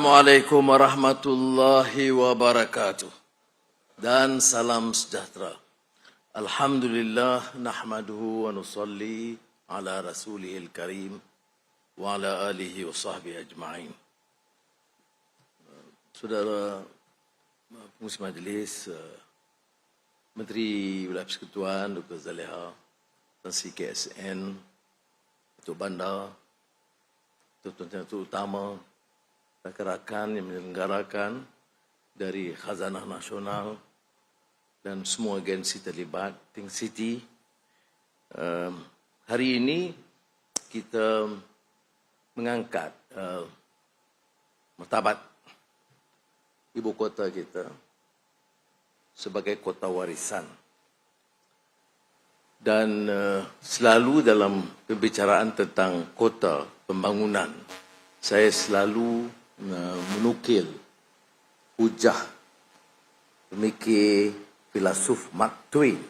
Assalamualaikum warahmatullahi wabarakatuh. Dan salam sejahtera. Alhamdulillah nahmaduhu wa nusalli ala rasulihil karim wa ala alihi wa sahbihi ajma'in. Saudara pengurusi majlis, eh, Menteri Wilayah Persekutuan Dr. Zaleha, dan CKSN, Ketua Bandar, tuan-tuan utama, rakan-rakan yang menyelenggarakan dari Khazanah Nasional dan semua agensi terlibat, Think City. Um, hari ini kita mengangkat uh, martabat ibu kota kita sebagai kota warisan. Dan uh, selalu dalam pembicaraan tentang kota pembangunan, saya selalu menukil hujah pemikir filosof Mark Twain.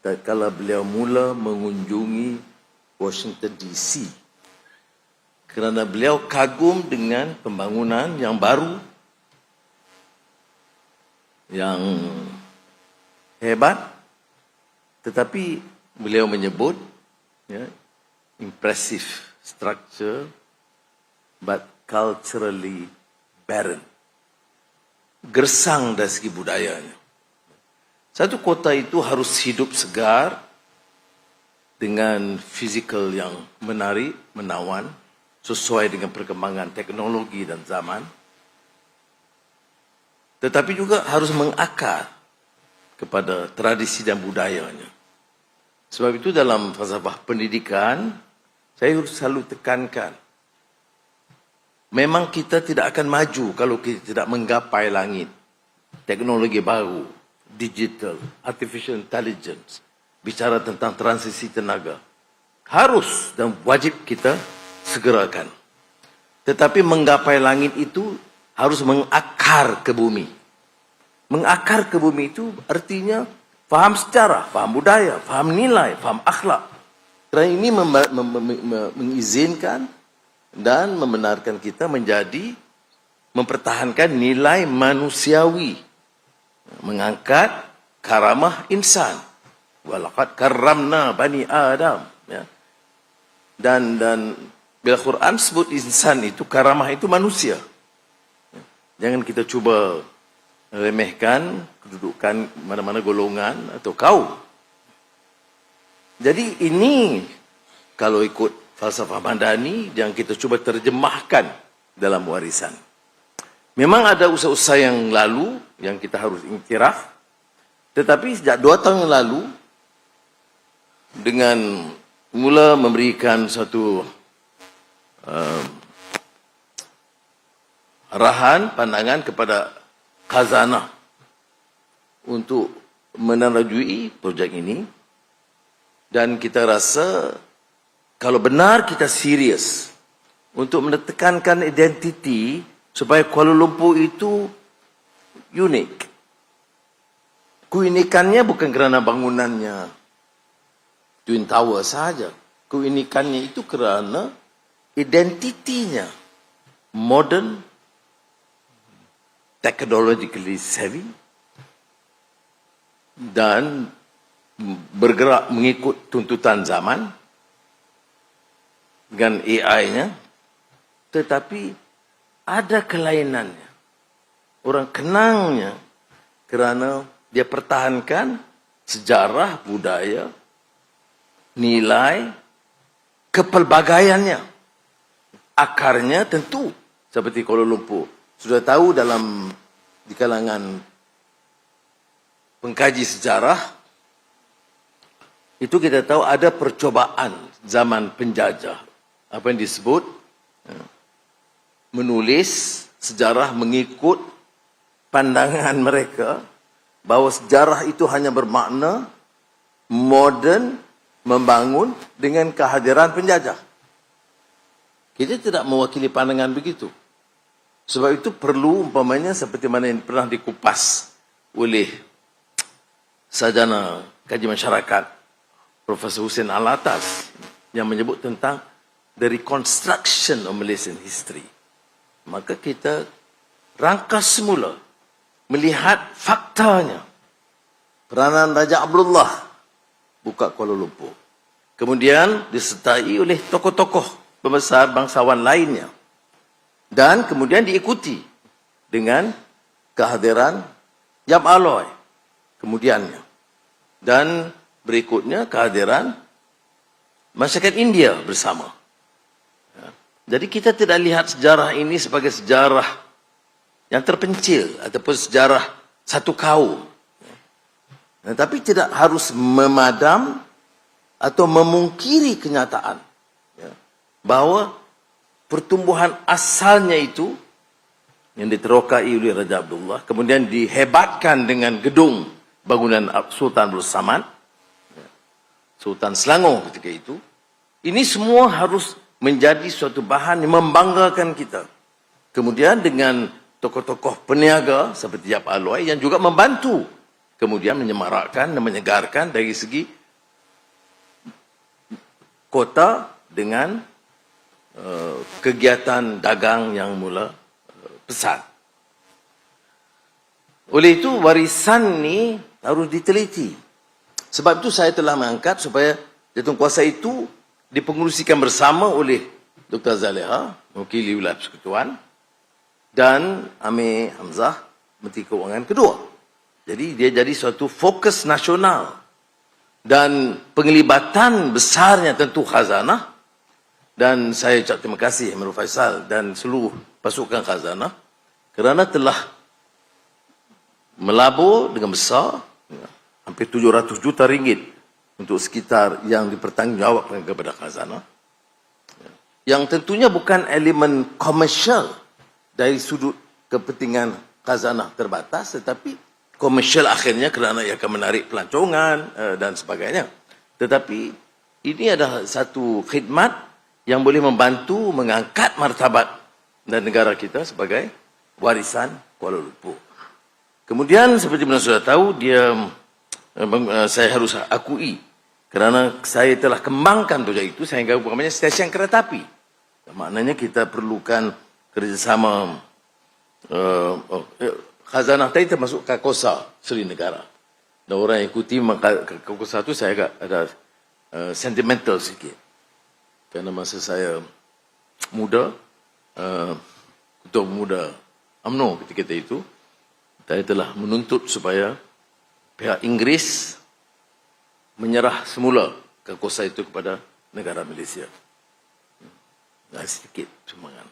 Tatkala beliau mula mengunjungi Washington DC kerana beliau kagum dengan pembangunan yang baru yang hebat tetapi beliau menyebut ya, impressive structure but culturally barren. Gersang dari segi budayanya. Satu kota itu harus hidup segar dengan fizikal yang menarik, menawan, sesuai dengan perkembangan teknologi dan zaman. Tetapi juga harus mengakar kepada tradisi dan budayanya. Sebab itu dalam falsafah pendidikan, saya selalu tekankan Memang kita tidak akan maju kalau kita tidak menggapai langit. Teknologi baru, digital, artificial intelligence, bicara tentang transisi tenaga. Harus dan wajib kita segerakan. Tetapi menggapai langit itu harus mengakar ke bumi. Mengakar ke bumi itu artinya faham sejarah, faham budaya, faham nilai, faham akhlak. Kerana ini mengizinkan dan membenarkan kita menjadi mempertahankan nilai manusiawi. Mengangkat karamah insan. Walaqad karramna bani adam ya. Dan dan bila Quran sebut insan itu karamah itu manusia. Jangan kita cuba remehkan kedudukan mana-mana golongan atau kaum. Jadi ini kalau ikut falsafah Mandani yang kita cuba terjemahkan dalam warisan. Memang ada usaha-usaha yang lalu yang kita harus iktiraf. Tetapi sejak dua tahun yang lalu, dengan mula memberikan satu uh, arahan, pandangan kepada khazanah untuk menerajui projek ini, dan kita rasa kalau benar kita serius untuk menekankan identiti supaya Kuala Lumpur itu unik. Keunikannya bukan kerana bangunannya Twin Tower saja. Keunikannya itu kerana identitinya modern, technologically savvy dan bergerak mengikut tuntutan zaman dengan AI-nya, tetapi ada kelainannya. Orang kenangnya kerana dia pertahankan sejarah, budaya, nilai, kepelbagaiannya. Akarnya tentu seperti Kuala Lumpur. Sudah tahu dalam di kalangan pengkaji sejarah, itu kita tahu ada percobaan zaman penjajah apa yang disebut ya, menulis sejarah mengikut pandangan mereka bahawa sejarah itu hanya bermakna moden membangun dengan kehadiran penjajah. Kita tidak mewakili pandangan begitu. Sebab itu perlu umpamanya seperti mana yang pernah dikupas oleh sajana kaji masyarakat Profesor Hussein Alatas yang menyebut tentang the reconstruction of Malaysian history. maka kita rangkas semula melihat faktanya. Peranan Raja Abdullah buka Kuala Lumpur. Kemudian disertai oleh tokoh-tokoh pembesar bangsawan lainnya. Dan kemudian diikuti dengan kehadiran Yam Aloy kemudiannya. Dan berikutnya kehadiran masyarakat India bersama. Jadi kita tidak lihat sejarah ini sebagai sejarah yang terpencil ataupun sejarah satu kaum. Tetapi tidak harus memadam atau memungkiri kenyataan ya, bahawa pertumbuhan asalnya itu yang diterokai oleh Raja Abdullah kemudian dihebatkan dengan gedung bangunan Sultan Abdul Samad ya, Sultan Selangor ketika itu ini semua harus menjadi suatu bahan yang membanggakan kita. Kemudian dengan tokoh-tokoh peniaga seperti Yap Aloy yang juga membantu. Kemudian menyemarakkan dan menyegarkan dari segi kota dengan uh, kegiatan dagang yang mula uh, besar. Oleh itu warisan ni harus diteliti. Sebab itu saya telah mengangkat supaya jatuh kuasa itu dipengurusikan bersama oleh Dr. Zaleha, mewakili wilayah persekutuan, dan Amir Hamzah, Menteri Keuangan kedua. Jadi dia jadi suatu fokus nasional. Dan penglibatan besarnya tentu khazanah. Dan saya ucap terima kasih Amirul Faisal dan seluruh pasukan khazanah kerana telah melabur dengan besar hampir 700 juta ringgit untuk sekitar yang dipertanggungjawabkan kepada khazanah. Yang tentunya bukan elemen komersial dari sudut kepentingan khazanah terbatas tetapi komersial akhirnya kerana ia akan menarik pelancongan uh, dan sebagainya. Tetapi ini adalah satu khidmat yang boleh membantu mengangkat martabat dan negara kita sebagai warisan Kuala Lumpur. Kemudian seperti mana sudah tahu dia saya harus akui kerana saya telah kembangkan projek itu sehingga umpamanya stesen kereta api. Maknanya kita perlukan kerjasama uh, oh, eh, khazanah tadi termasuk Kakosa Seri Negara. Dan orang yang ikuti Kakosa itu saya agak ada uh, sentimental sikit. Kerana masa saya muda, uh, ketua muda UMNO ketika itu, saya telah menuntut supaya pihak Inggeris menyerah semula kekuasaan itu kepada negara Malaysia. Dan sedikit sumbangan.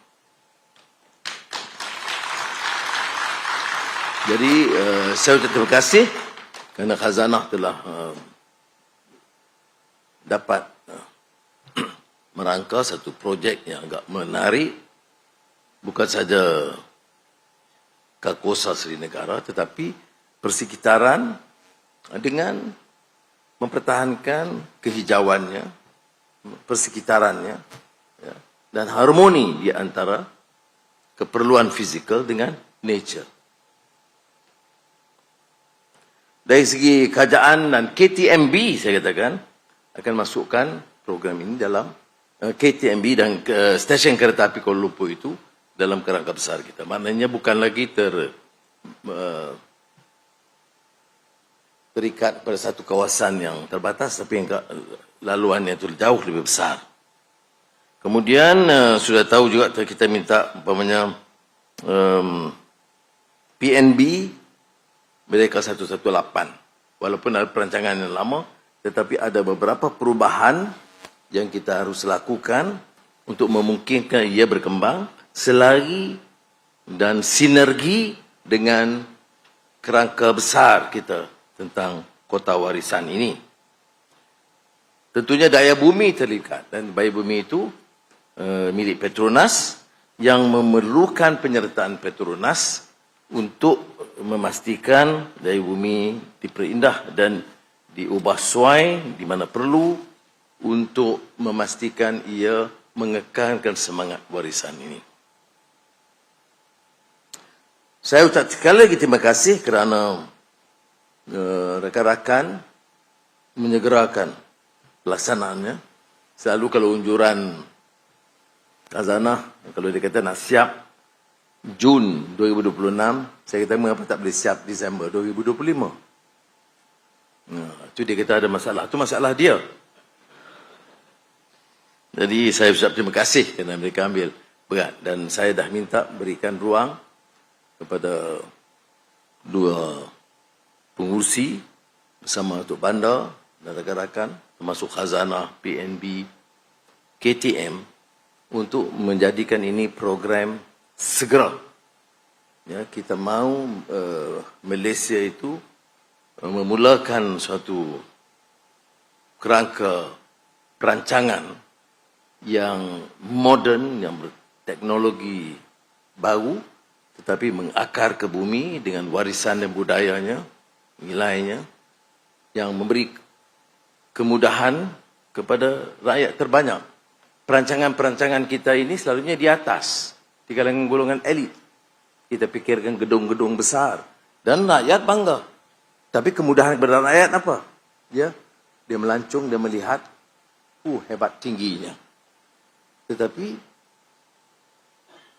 Jadi uh, saya ucap terima kasih kerana khazanah telah uh, dapat uh, merangka satu projek yang agak menarik bukan saja Kakosa Seri Negara tetapi persekitaran dengan mempertahankan kehijauannya, persekitarannya, ya, dan harmoni di antara keperluan fizikal dengan nature. Dari segi kerajaan dan KTMB, saya katakan, akan masukkan program ini dalam eh, KTMB dan uh, stesen kereta api Kuala Lumpur itu dalam kerangka besar kita. Maknanya bukan lagi ter uh, terikat pada satu kawasan yang terbatas tapi yang laluannya itu jauh lebih besar. Kemudian uh, sudah tahu juga kita minta umpamanya um, PNB mereka 118 walaupun ada perancangan yang lama tetapi ada beberapa perubahan yang kita harus lakukan untuk memungkinkan ia berkembang selari dan sinergi dengan kerangka besar kita tentang kota warisan ini. Tentunya daya bumi terlibat dan daya bumi itu uh, milik Petronas yang memerlukan penyertaan Petronas untuk memastikan daya bumi diperindah dan diubah suai di mana perlu untuk memastikan ia mengekalkan semangat warisan ini. Saya ucap sekali lagi terima kasih kerana Eh, rakan-rakan menyegerakan pelaksanaannya. Selalu kalau unjuran khazanah, kalau dia kata nak siap Jun 2026, saya kata mengapa tak boleh siap Disember 2025? Nah, itu dia kata ada masalah. Itu masalah dia. Jadi saya ucap terima kasih kerana mereka ambil berat. Dan saya dah minta berikan ruang kepada dua pengurusi bersama Tok Bandar dan rakan-rakan termasuk khazanah, PNB, KTM untuk menjadikan ini program segera. Ya, kita mahu uh, Malaysia itu uh, memulakan suatu kerangka perancangan yang moden, yang berteknologi baru tetapi mengakar ke bumi dengan warisan dan budayanya, nilainya yang memberi kemudahan kepada rakyat terbanyak. Perancangan-perancangan kita ini selalunya di atas, di kalangan golongan elit. Kita fikirkan gedung-gedung besar dan rakyat bangga. Tapi kemudahan kepada rakyat apa? Ya, dia melancung dia melihat, uh hebat tingginya. Tetapi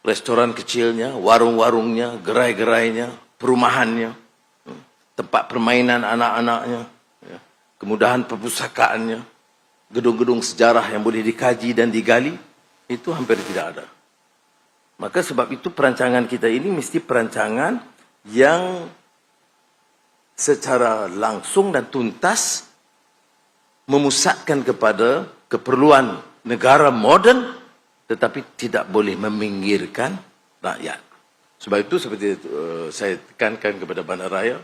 restoran kecilnya, warung-warungnya, gerai-gerainya, perumahannya, tempat permainan anak-anaknya, ya, kemudahan perpustakaannya, gedung-gedung sejarah yang boleh dikaji dan digali, itu hampir tidak ada. Maka sebab itu perancangan kita ini mesti perancangan yang secara langsung dan tuntas memusatkan kepada keperluan negara moden tetapi tidak boleh meminggirkan rakyat. Sebab itu seperti uh, saya tekankan kepada Bandaraya,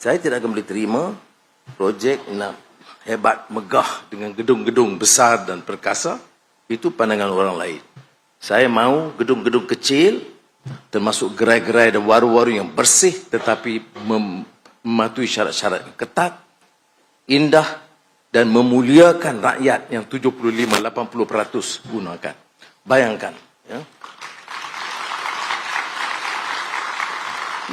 saya tidak akan boleh terima projek nak hebat megah dengan gedung-gedung besar dan perkasa itu pandangan orang lain. Saya mau gedung-gedung kecil termasuk gerai-gerai dan warung-warung yang bersih tetapi mematuhi syarat-syarat yang ketat, indah dan memuliakan rakyat yang 75-80% gunakan. Bayangkan. Ya.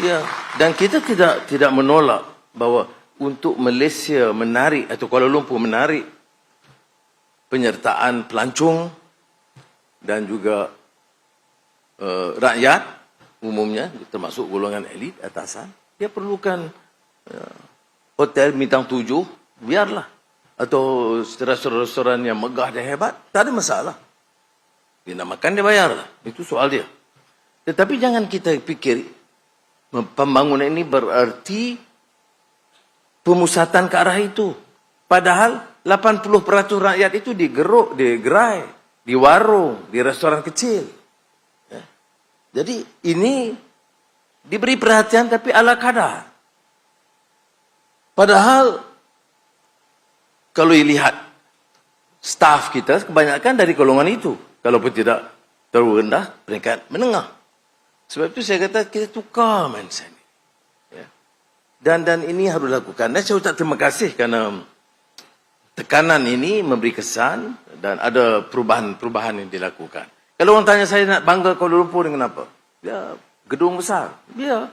Ya, dan kita tidak tidak menolak bahawa untuk Malaysia menarik atau Kuala Lumpur menarik penyertaan pelancong dan juga uh, rakyat umumnya termasuk golongan elit atasan dia perlukan uh, hotel bintang tujuh biarlah. Atau restoran-restoran yang megah dan hebat tak ada masalah. Dia nak makan dia bayarlah. Itu soal dia. Tetapi jangan kita fikir pembangunan ini berarti pemusatan ke arah itu padahal 80% rakyat itu digeruk, digerai di warung, di restoran kecil. Ya. Jadi ini diberi perhatian tapi ala kadar. Padahal kalau dilihat staff kita kebanyakan dari golongan itu. Kalau pun tidak terlalu rendah, peringkat menengah. Sebab itu saya kata kita tukar mindset. Ya. Dan dan ini harus dilakukan. Dan saya ucap terima kasih kerana tekanan ini memberi kesan dan ada perubahan-perubahan yang dilakukan. Kalau orang tanya saya nak bangga Kuala Lumpur dengan apa? Ya, gedung besar. Ya.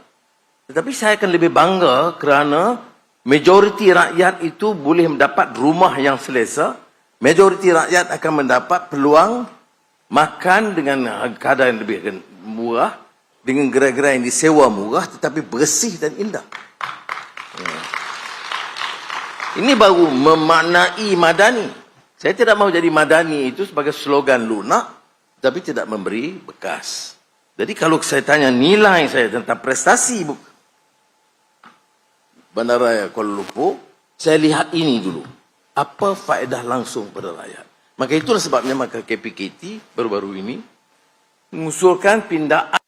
Tetapi saya akan lebih bangga kerana majoriti rakyat itu boleh mendapat rumah yang selesa. Majoriti rakyat akan mendapat peluang makan dengan kadar yang lebih murah dengan gerai-gerai yang disewa murah tetapi bersih dan indah. Ya. Ini baru memaknai madani. Saya tidak mahu jadi madani itu sebagai slogan lunak, tapi tidak memberi bekas. Jadi kalau saya tanya nilai saya tentang prestasi Bandaraya Kuala Lumpur, saya lihat ini dulu. Apa faedah langsung pada rakyat? Maka itulah sebabnya maka KPKT baru-baru ini mengusulkan pindaan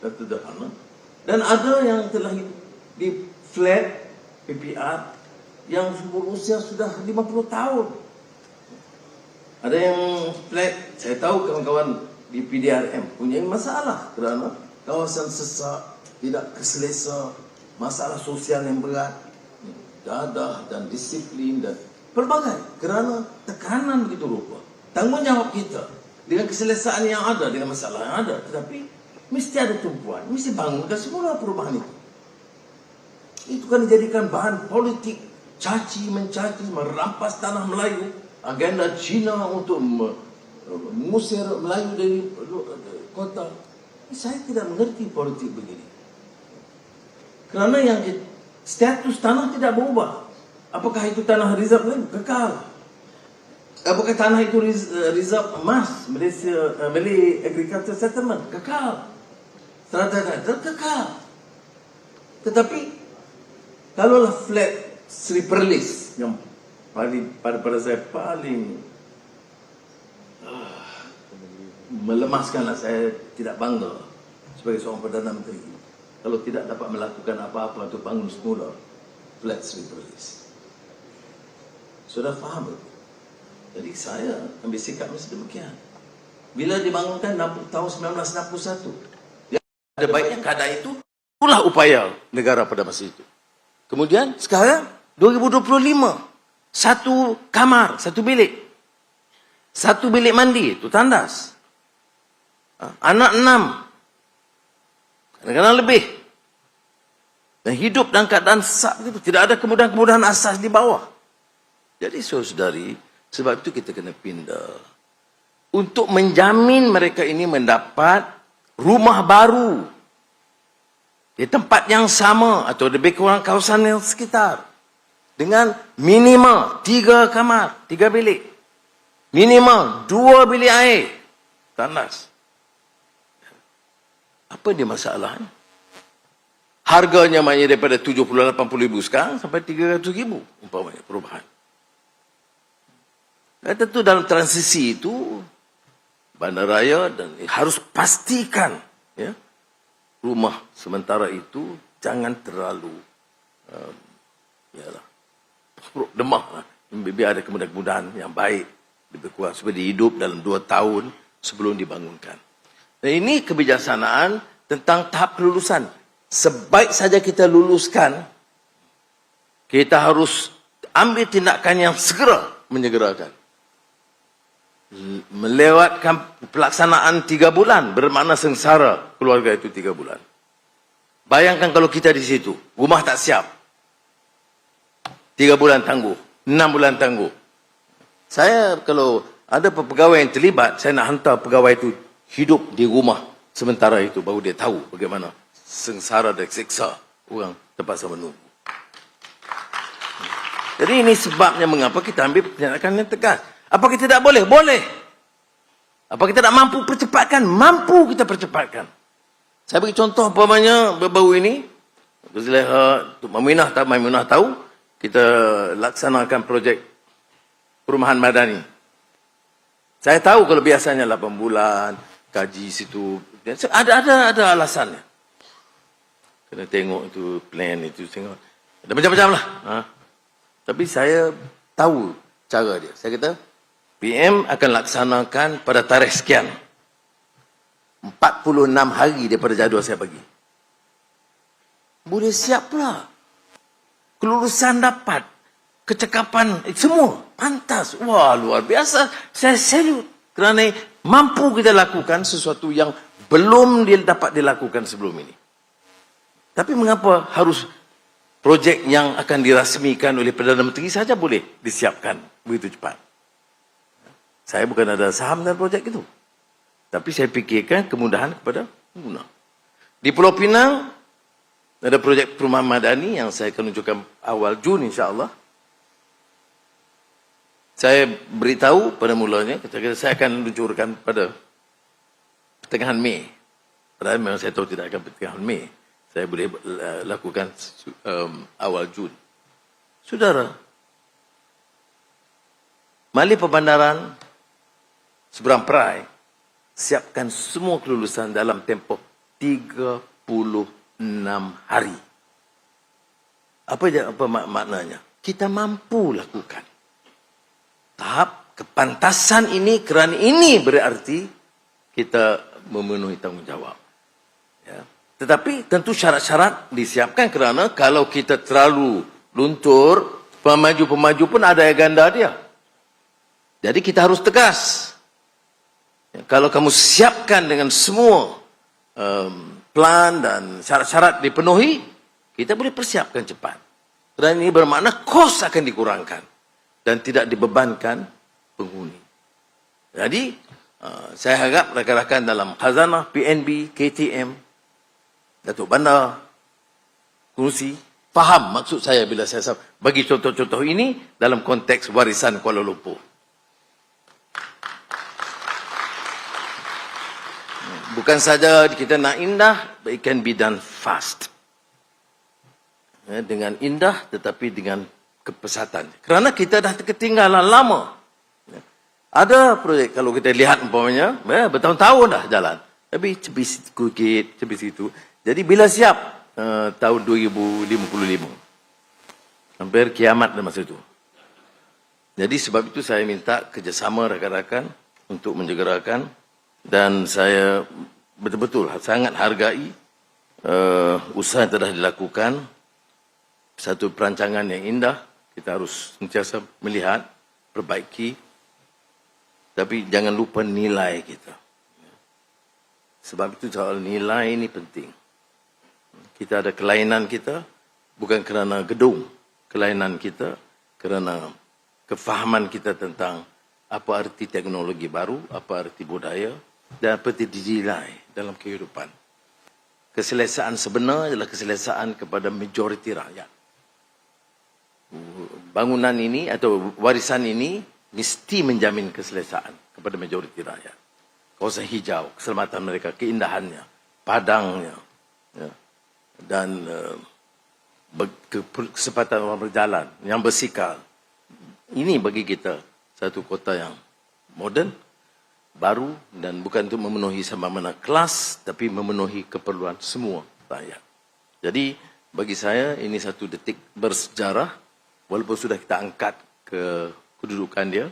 dan sederhana dan ada yang telah di flat PPR yang berusia sudah 50 tahun. Ada yang flat saya tahu kawan-kawan di PDRM punya masalah kerana kawasan sesak tidak keselesa, masalah sosial yang berat, dadah dan disiplin dan pelbagai kerana tekanan begitu rupa. Tanggungjawab kita dengan keselesaan yang ada, dengan masalah yang ada, tetapi mesti ada tumpuan, mesti bangunkan semula perubahan itu. Itu kan dijadikan bahan politik caci mencaci merampas tanah Melayu agenda Cina untuk me- mengusir Melayu dari kota. Saya tidak mengerti politik begini. Kerana yang status tanah tidak berubah. Apakah itu tanah reserve lagi kekal. Apakah tanah itu res- reserve emas Malaysia uh, Malay Agriculture Settlement? Kekal strata kekal tetapi Kalaulah flat Sri Perlis yang paling pada pada saya paling ah, melemaskanlah saya tidak bangga sebagai seorang perdana menteri kalau tidak dapat melakukan apa-apa untuk bangun semula flat Sri Perlis. Sudah faham betul? Jadi saya ambil sikap macam demikian. Bila dibangunkan 60 tahun 1961, ya, ada baiknya keadaan itu itulah upaya negara pada masa itu. Kemudian sekarang 2025 satu kamar, satu bilik. Satu bilik mandi itu tandas. Ha, Anak enam. Kadang-kadang lebih. Dan hidup dalam keadaan sak itu tidak ada kemudahan-kemudahan asas di bawah. Jadi saudari, sebab itu kita kena pindah. Untuk menjamin mereka ini mendapat rumah baru di tempat yang sama atau lebih kurang kawasan yang sekitar dengan minimal tiga kamar, tiga bilik. Minimal dua bilik air. Tandas. Apa dia masalahnya? Harganya maknanya daripada 70-80 ribu sekarang sampai 300 ribu. Umpamanya perubahan. Dan tentu dalam transisi itu bandaraya dan harus pastikan ya, rumah sementara itu jangan terlalu um, yalah, demah lah. Biar ada kemudahan-kemudahan yang baik lebih kurang supaya hidup dalam dua tahun sebelum dibangunkan. Dan ini kebijaksanaan tentang tahap kelulusan. Sebaik saja kita luluskan, kita harus ambil tindakan yang segera menyegerakan. Melewatkan pelaksanaan tiga bulan bermakna sengsara keluarga itu tiga bulan. Bayangkan kalau kita di situ, rumah tak siap. Tiga bulan tangguh, enam bulan tangguh. Saya kalau ada pegawai yang terlibat, saya nak hantar pegawai itu hidup di rumah sementara itu baru dia tahu bagaimana sengsara dan seksa orang terpaksa menunggu. Jadi ini sebabnya mengapa kita ambil tindakan yang tegas. Apa kita tidak boleh? Boleh. Apa kita tak mampu percepatkan? Mampu kita percepatkan. Saya bagi contoh umpamanya baru ini. Zulaikha, Tuk Maminah, tak Maminah tahu. Kita laksanakan projek perumahan madani. Saya tahu kalau biasanya 8 bulan, kaji situ. Ada ada ada alasannya. Kena tengok itu plan itu tengok. Ada macam-macam lah. Ha? Tapi saya tahu cara dia. Saya kata, PM akan laksanakan pada tarikh sekian. 46 hari daripada jadual saya bagi. Boleh siap pula. Kelulusan dapat. Kecekapan, eh, semua. Pantas. Wah, luar biasa. Saya salute. Kerana mampu kita lakukan sesuatu yang belum dia dapat dilakukan sebelum ini. Tapi mengapa harus projek yang akan dirasmikan oleh Perdana Menteri saja boleh disiapkan begitu cepat? Saya bukan ada saham dalam projek itu. Tapi saya fikirkan kemudahan kepada pengguna. Di Pulau Pinang, ada projek perumahan madani yang saya akan tunjukkan awal Jun insyaAllah. Saya beritahu pada mulanya, kata saya akan luncurkan pada pertengahan Mei. Padahal memang saya tahu tidak akan pertengahan Mei. Saya boleh uh, lakukan um, awal Jun. Saudara, Mali Perbandaran Seberang Perai siapkan semua kelulusan dalam tempoh 36 hari. Apa apa mak maknanya? Kita mampu lakukan. Tahap kepantasan ini kerana ini berarti kita memenuhi tanggungjawab. Ya. Tetapi tentu syarat-syarat disiapkan kerana kalau kita terlalu luntur, pemaju-pemaju pun ada agenda dia. Jadi kita harus tegas. Kalau kamu siapkan dengan semua um, plan dan syarat-syarat dipenuhi, kita boleh persiapkan cepat. Dan ini bermakna kos akan dikurangkan dan tidak dibebankan penghuni. Jadi, uh, saya harap rakan-rakan dalam khazanah, PNB, KTM, Datuk Bandar, Kursi, faham maksud saya bila saya bagi contoh-contoh ini dalam konteks warisan Kuala Lumpur. Bukan saja kita nak indah, but it can be done fast. Ya, dengan indah tetapi dengan kepesatan. Kerana kita dah ketinggalan lama. Ya. Ada projek kalau kita lihat umpamanya, ya, bertahun-tahun dah jalan. Tapi cebi sikit, cebi situ. Jadi bila siap uh, tahun 2055. Hampir kiamat dah masa itu. Jadi sebab itu saya minta kerjasama rakan-rakan untuk menjegerakan dan saya betul-betul sangat hargai uh, usaha yang telah dilakukan. Satu perancangan yang indah. Kita harus sentiasa melihat perbaiki. Tapi jangan lupa nilai kita. Sebab itu soal nilai ini penting. Kita ada kelainan kita bukan kerana gedung. Kelainan kita kerana kefahaman kita tentang apa arti teknologi baru apa arti budaya dan apa arti nilai dalam kehidupan keselesaan sebenar adalah keselesaan kepada majoriti rakyat bangunan ini atau warisan ini mesti menjamin keselesaan kepada majoriti rakyat. Kawasan hijau, keselamatan mereka, keindahannya, padangnya, ya, dan uh, kesempatan orang berjalan, yang bersikal. Ini bagi kita satu kota yang moden, baru dan bukan untuk memenuhi sama mana kelas, tapi memenuhi keperluan semua rakyat. Jadi bagi saya ini satu detik bersejarah walaupun sudah kita angkat ke kedudukan dia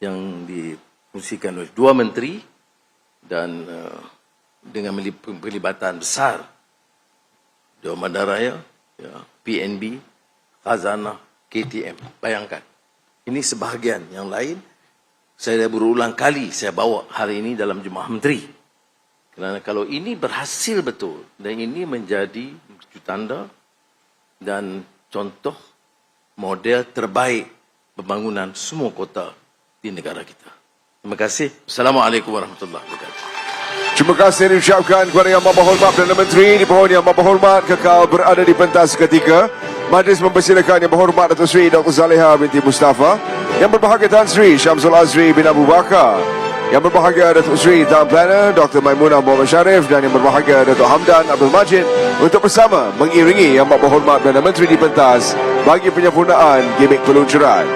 yang difungsikan oleh dua menteri dan uh, dengan pelibatan besar Dewan Bandaraya, ya, PNB, Khazanah, KTM. Bayangkan, ini sebahagian yang lain. Saya dah berulang kali saya bawa hari ini dalam Jemaah Menteri. Kerana kalau ini berhasil betul dan ini menjadi tanda dan contoh model terbaik pembangunan semua kota di negara kita. Terima kasih. Assalamualaikum warahmatullahi wabarakatuh. Terima kasih diucapkan kepada Yang Maha Hormat Perdana Menteri di pohon Yang Maha Hormat kekal berada di pentas ketiga. Majlis mempersilakan Yang Berhormat Datuk Seri Dr. Zaleha binti Mustafa, Yang Berbahagia Tan Sri Syamsul Azri bin Abu Bakar, Yang Berbahagia Datuk Seri Town Planner Dr. Maimunah Muhammad Sharif dan Yang Berbahagia Datuk Hamdan Abdul Majid untuk bersama mengiringi Yang Maha Hormat Perdana Menteri di pentas bagi penyempurnaan gimmick peluncuran.